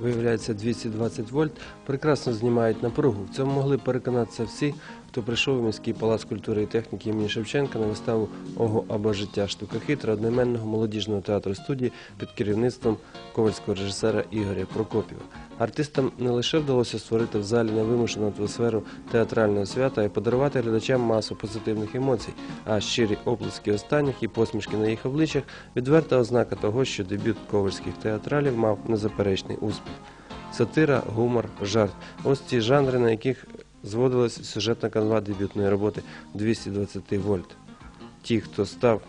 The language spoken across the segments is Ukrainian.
Виявляється, 220 вольт прекрасно знімають напругу. В цьому могли переконатися всі, хто прийшов у міський палац культури і техніки імені Шевченка на виставу Ого або життя штука хитра одноіменного молодіжного театру студії під керівництвом ковальського режисера Ігоря Прокопіва. Артистам не лише вдалося створити в залі невимушену атмосферу театрального свята і подарувати глядачам масу позитивних емоцій, а щирі оплески останніх і посмішки на їх обличчях відверта ознака того, що дебют ковальських театралів мав незаперечний успіх. Сатира, гумор, жарт ось ті жанри, на яких зводилась сюжетна канва дебютної роботи 220 вольт. Ті, хто став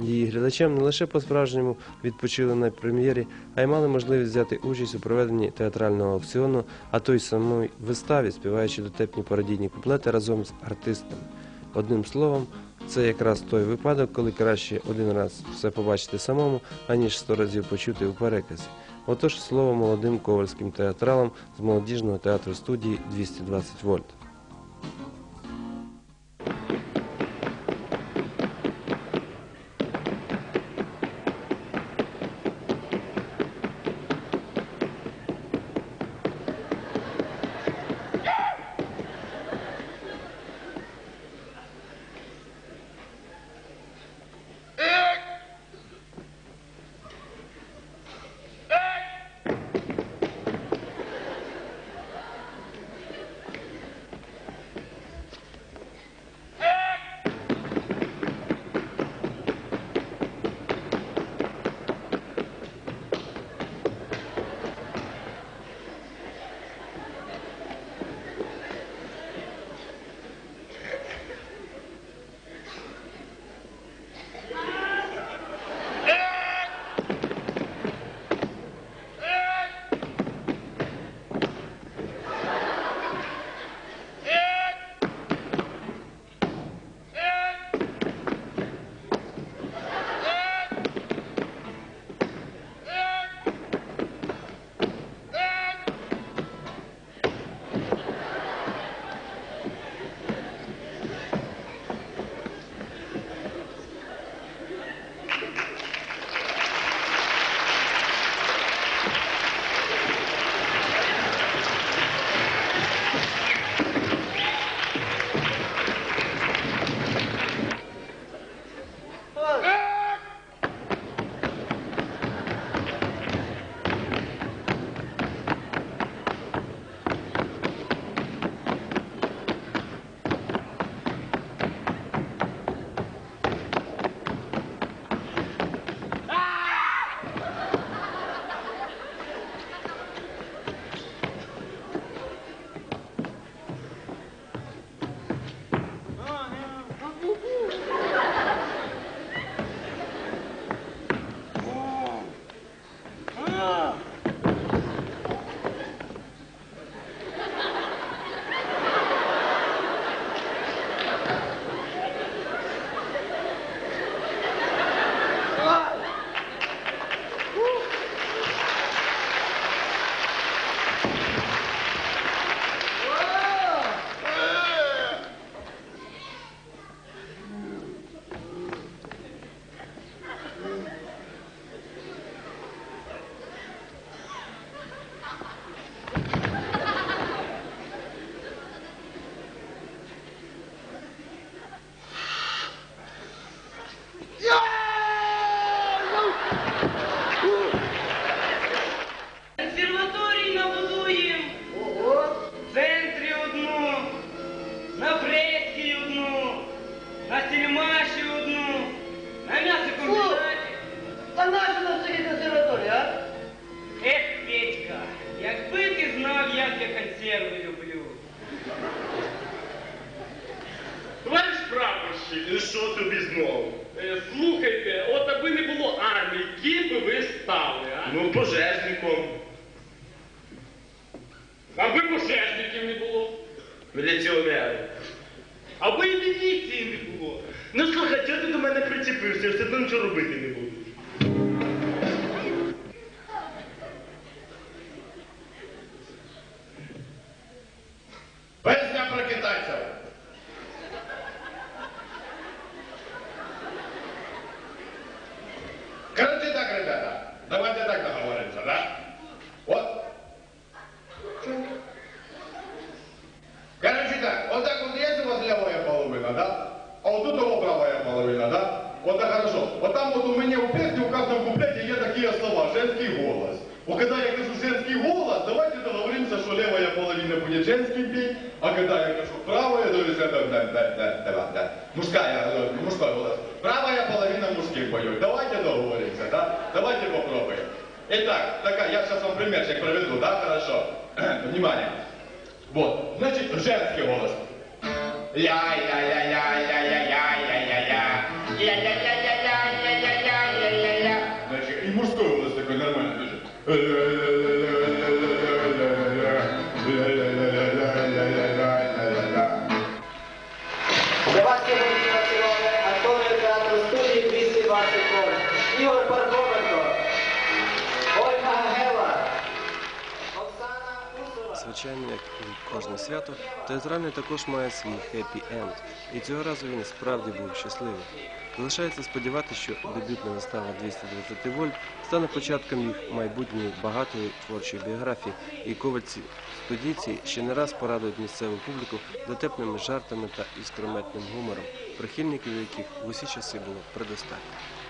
її глядачем, не лише по-справжньому відпочили на прем'єрі, а й мали можливість взяти участь у проведенні театрального аукціону, а то й самої виставі, співаючи дотепні пародійні куплети разом з артистами. Одним словом, це якраз той випадок, коли краще один раз все побачити самому, аніж сто разів почути у переказі. Отож, слово молодим ковальським театралам з молодіжного театру студії 220 вольт. На Брестській одну, на Сільмаші одну, на м'ясокомбінаті. Та наша на селі консерваторія, а? Ех, Петька, якби ти знав, як я консерви люблю. Товариш прапорщик, що тобі знову? е, слухайте, от аби не було армії, ким би ви стали, а? Ну, пожежником, Аби пожежників не було, міліціонером. Або і міліції не було. Ну слухай, чого ти до мене причепився? Я все одно нічого робити не буду. Женский голос. Вот когда я кажу женский голос, давайте договоримся, что левая половина будет женский петь, а когда я кажу правая, то есть это, да, да, да, да, да, мужская, э, мужской голос. Правая половина мужских поет. Давайте договоримся, да? Давайте попробуем. Итак, такая, я сейчас вам примерчик проведу, да, хорошо? Внимание. Вот, значит, женский голос. Я-я-я-я-я-я-я-я-я-я. Я-я-я-я-я-я-я-я-я-я. мужской у нас такой нормальный бюджет. Звичайно, як і кожне свято, театральний також має свій хеппі енд. І цього разу він справді був щасливий. Залишається сподіватися, що дебютна вистава 220 вольт стане початком їх майбутньої багатої творчої біографії, і ковальці студійці ще не раз порадують місцеву публіку дотепними жартами та іскрометним гумором, прихильників яких в усі часи було предостатньо.